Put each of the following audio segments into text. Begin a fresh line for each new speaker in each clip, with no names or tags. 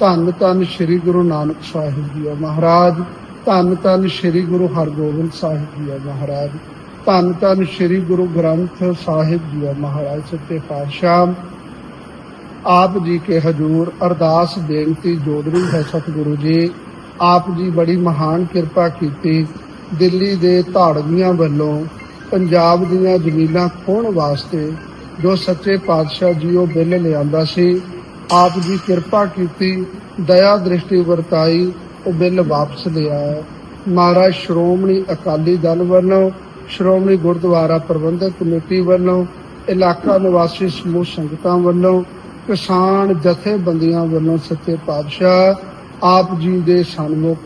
ਧੰਨ ਧੰਨ ਸ੍ਰੀ ਗੁਰੂ ਨਾਨਕ ਸਾਹਿਬ ਜੀ ਮਹਾਰਾਜ, ਧੰਨ ਧੰਨ ਸ੍ਰੀ ਗੁਰੂ ਹਰਗੋਬਿੰਦ ਸਾਹਿਬ ਜੀ ਮਹਾਰਾਜ, ਧੰਨ ਧੰਨ ਸ੍ਰੀ ਗੁਰੂ ਗ੍ਰੰਥ ਸਾਹਿਬ ਜੀ ਮਹਾਰਾਜ ਸੱਚੇ ਪਾਤਸ਼ਾਹ। ਆਪ ਜੀ ਕੇ ਹਜੂਰ ਅਰਦਾਸ ਬੇਨਤੀ ਜੋਦਰੀ ਹੈ ਸਤਿਗੁਰੂ ਜੀ, ਆਪ ਜੀ ਬੜੀ ਮਹਾਨ ਕਿਰਪਾ ਕੀਤੀ ਦਿੱਲੀ ਦੇ ਧਾੜਵੀਆਂ ਵੱਲੋਂ ਪੰਜਾਬ ਦੀਆਂ ਜ਼ਮੀਨਾਂ ਖੋਣ ਵਾਸਤੇ ਜੋ ਸੱਚੇ ਪਾਤਸ਼ਾਹ ਜੀ ਉਹ ਬਿੱਲ ਲਿਆਂਦਾ ਸੀ ਆਪ ਜੀ ਕਿਰਪਾ ਕੀਤੀ, ਦਇਆ ਦ੍ਰਿਸ਼ਟੀ ਵਰਤਾਈ, ਉਹ ਬਿੱਲ ਵਾਪਸ ਲਿਆ। ਮਹਾਰਾਜ ਸ਼੍ਰੋਮਣੀ ਅਕਾਲੀ ਦਲ ਵੱਲੋਂ, ਸ਼੍ਰੋਮਣੀ ਗੁਰਦੁਆਰਾ ਪ੍ਰਬੰਧਕ ਕਮੇਟੀ ਵੱਲੋਂ, ਇਲਾਕਾ ਨਿਵਾਸੀ ਸਮੂਹ ਸੰਗਤਾਂ ਵੱਲੋਂ, ਕਿਸਾਨ ਜਥੇਬੰਦੀਆਂ ਵੱਲੋਂ ਸੱਚੇ ਪਾਤਸ਼ਾਹ, ਆਪ ਜੀ ਦੇ ਸਨਮੁਖ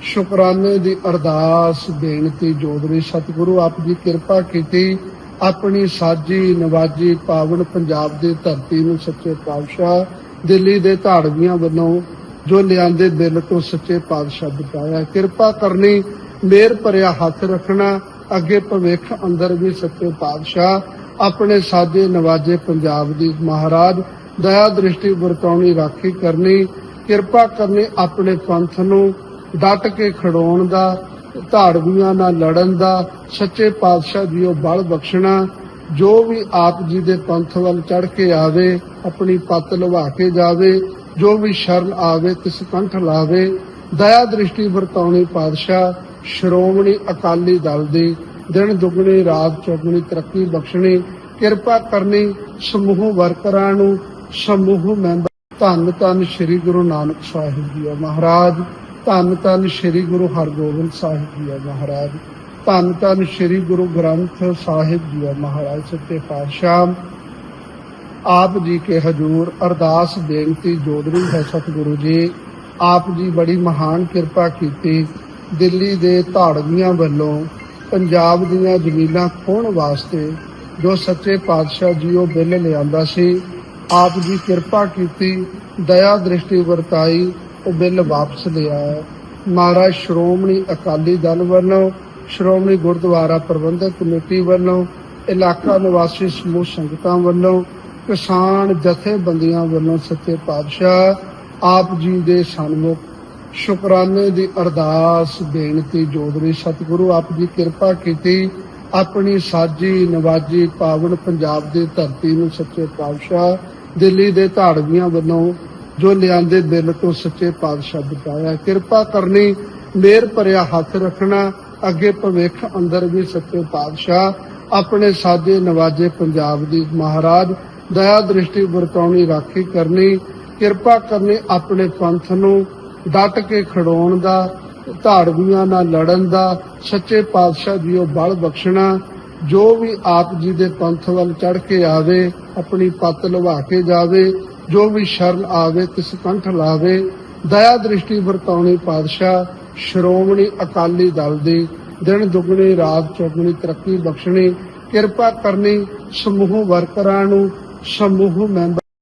ਸ਼ੁਕਰਾਨੇ ਦੀ ਅਰਦਾਸ ਬੇਨਤੀ ਜੋਦਰੀ, ਸਤਿਗੁਰੂ ਆਪ ਜੀ ਕਿਰਪਾ ਕੀਤੀ, ਆਪਣੀ ਸਾਜੀ ਨਵਾਜੀ ਪਾਵਨ ਪੰਜਾਬ ਦੀ ਧਰਤੀ ਨੂੰ ਸੱਚੇ ਪਾਤਸ਼ਾਹ ਦਿੱਲੀ ਦੇ ਧਾੜਵੀਆਂ ਵੱਲੋਂ ਜੋ ਲਿਆਂਦੇ ਦਿਲ ਤੋਂ ਸੱਚੇ ਪਾਤਸ਼ਾਹ ਬਚਾਇਆ। ਕਿਰਪਾ ਕਰਨੀ, ਮੇਰ ਭਰਿਆ ਹੱਥ ਰੱਖਣਾ, ਅੱਗੇ ਭਵਿੱਖ ਅੰਦਰ ਵੀ ਸੱਚੇ ਪਾਤਸ਼ਾਹ, ਆਪਣੇ ਸਾਜੇ ਨਵਾਜੇ ਪੰਜਾਬ ਦੀ ਮਹਾਰਾਜ, ਦਇਆ ਦ੍ਰਿਸ਼ਟੀ ਵਰਤਾਉਣੀ ਰਾਖੀ ਕਰਨੀ, ਕਿਰਪਾ ਕਰਨੀ ਆਪਣੇ ਪੰਥ ਨੂੰ ਡਟ ਕੇ ਖੜਾਉਣ ਦਾ, ਧਾੜਵੀਆਂ ਨਾਲ ਲੜਨ ਦਾ, ਸੱਚੇ ਪਾਤਸ਼ਾਹ ਜੀਓ ਬਲ ਬਖਸ਼ਣਾ ਜੋ ਵੀ ਆਪ ਜੀ ਦੇ ਪੰਥ ਵੱਲ ਚੜ ਕੇ ਆਵੇ, ਆਪਣੀ ਪੱਤ ਲਵਾ ਕੇ ਜਾਵੇ, ਜੋ ਵੀ ਸ਼ਰਨ ਆਵੇ, ਤਿਸ ਕੰਠ ਲਾਵੇ, ਦਇਆ ਦ੍ਰਿਸ਼ਟੀ ਵਰਤਾਉਣੀ ਪਾਤਸ਼ਾਹ, ਸ਼੍ਰੋਮਣੀ ਅਕਾਲੀ ਦਲ ਦੀ, ਦਿਨ ਦੁਗਣੀ, ਰਾਤ ਚੌਗਣੀ, ਤਰੱਕੀ ਬਖਸ਼ਣੀ, ਕਿਰਪਾ ਕਰਨੀ ਸਮੂਹ ਵਰਕਰਾਂ ਨੂੰ, ਸਮੂਹ ਮੈਂਬਰ। ਧੰਨ ਧੰਨ ਸ੍ਰੀ ਗੁਰੂ ਨਾਨਕ ਸਾਹਿਬ ਜੀ ਮਹਾਰਾਜ, ਧੰਨ ਧੰਨ ਸ੍ਰੀ ਗੁਰੂ ਹਰਗੋਬਿੰਦ ਸਾਹਿਬ ਜੀ ਮਹਾਰਾਜ। ਧੰਨ ਧੰਨ ਸ੍ਰੀ ਗੁਰੂ ਗ੍ਰੰਥ ਸਾਹਿਬ ਜੀ ਮਹਾਰਾਜ ਸੱਚੇ ਪਾਤਸ਼ਾਹ। ਆਪ ਜੀ ਕੇ ਹਜੂਰ ਅਰਦਾਸ ਬੇਨਤੀ ਜੋਦਰੀ ਹੈ ਸਤਿਗੁਰੂ ਜੀ। ਆਪ ਜੀ ਬੜੀ ਮਹਾਨ ਕਿਰਪਾ ਕੀਤੀ ਦਿੱਲੀ ਦੇ ਧਾੜਵੀਆਂ ਵੱਲੋਂ ਪੰਜਾਬ ਦੀਆਂ ਜ਼ਮੀਨਾਂ ਖੋਣ ਵਾਸਤੇ ਜੋ ਸੱਚੇ ਪਾਤਸ਼ਾਹ ਜੀ ਉਹ ਬਿੱਲ ਲਿਆਂਦਾ ਸੀ। ਆਪ ਜੀ ਕਿਰਪਾ ਕੀਤੀ, ਦਇਆ ਦ੍ਰਿਸ਼ਟੀ ਵਰਤਾਈ, ਉਹ ਬਿੱਲ ਵਾਪਸ ਲਿਆ। ਮਹਾਰਾਜ ਸ਼੍ਰੋਮਣੀ ਅਕਾਲੀ ਦਲ ਵੱਲੋਂ ਸ਼੍ਰੋਮਣੀ ਗੁਰਦੁਆਰਾ ਪ੍ਰਬੰਧਕ ਕਮੇਟੀ ਵੱਲੋਂ, ਇਲਾਕਾ ਨਿਵਾਸੀ ਸਮੂਹ ਸੰਗਤਾਂ ਵੱਲੋਂ, ਕਿਸਾਨ ਜਥੇਬੰਦੀਆਂ ਵੱਲੋਂ ਸੱਚੇ ਪਾਤਸ਼ਾਹ, ਆਪ ਜੀ ਦੇ ਸਨਮੁਖ ਸ਼ੁਕਰਾਨੇ ਦੀ ਅਰਦਾਸ ਬੇਨਤੀ ਜੋਦਰੀ ਸਤਿਗੁਰੂ ਆਪ ਜੀ ਕਿਰਪਾ ਕੀਤੀ, ਆਪਣੀ ਸਾਜੀ ਨਵਾਜੀ ਪਾਵਨ ਪੰਜਾਬ ਦੀ ਧਰਤੀ ਨੂੰ ਸੱਚੇ ਪਾਤਸ਼ਾਹ, ਦਿੱਲੀ ਦੇ ਧਾੜਵੀਆਂ ਵੱਲੋਂ ਜੋ ਲਿਆਂਦੇ ਦਿਲ ਤੋਂ ਸੱਚੇ ਪਾਤਸ਼ਾਹ ਬਚਾਇਆ, ਕਿਰਪਾ ਕਰਨੀ, ਮੇਰ ਭਰਿਆ ਹੱਥ ਰੱਖਣਾ ਅੱਗੇ ਭਵਿੱਖ ਅੰਦਰ ਵੀ ਸੱਚੇ ਪਾਤਸ਼ਾਹ, ਆਪਣੇ ਸਾਜੇ ਨਵਾਜੇ ਪੰਜਾਬ ਦੀ ਮਹਾਰਾਜ, ਦਇਆ ਦ੍ਰਿਸ਼ਟੀ ਵਰਤਾਉਣੀ ਰਾਖੀ ਕਰਨੀ, ਕਿਰਪਾ ਕਰਨੀ ਆਪਣੇ ਪੰਥ ਨੂੰ, ਡਟ ਕੇ ਖੜਾਉਣ ਦਾ, ਧਾੜਵੀਆਂ ਨਾਲ ਲੜਨ ਦਾ, ਸੱਚੇ ਪਾਤਸ਼ਾਹ ਜੀ ਉਹ ਬਲ ਬਖਸ਼ਣਾ, ਜੋ ਵੀ ਆਪ ਜੀ ਦੇ ਪੰਥ ਵੱਲ ਚੜ ਕੇ ਆਵੇ, ਆਪਣੀ ਪੱਤ ਲਵਾ ਕੇ ਜਾਵੇ, ਜੋ ਵੀ ਸ਼ਰਨ ਆਵੇ ਤਿਸ ਕੰਠ ਲਾਵੇ, ਦਇਆ ਦ੍ਰਿਸ਼ਟੀ ਵਰਤਾਉਣੀ ਪਾਤਸ਼ਾਹ ਸ਼੍ਰੋਮਣੀ ਅਕਾਲੀ ਦਲ ਦੀ ਦਿਨ ਦੁੱਗਣੀ ਰਾਤ ਚੌਗਣੀ, ਤਰੱਕੀ ਬਖਸ਼ਣੀ, ਕਿਰਪਾ ਕਰਨੀ ਸਮੂਹ ਵਰਕਰਾਂ ਨੂੰ, ਸਮੂਹ ਮੈਂਬਰ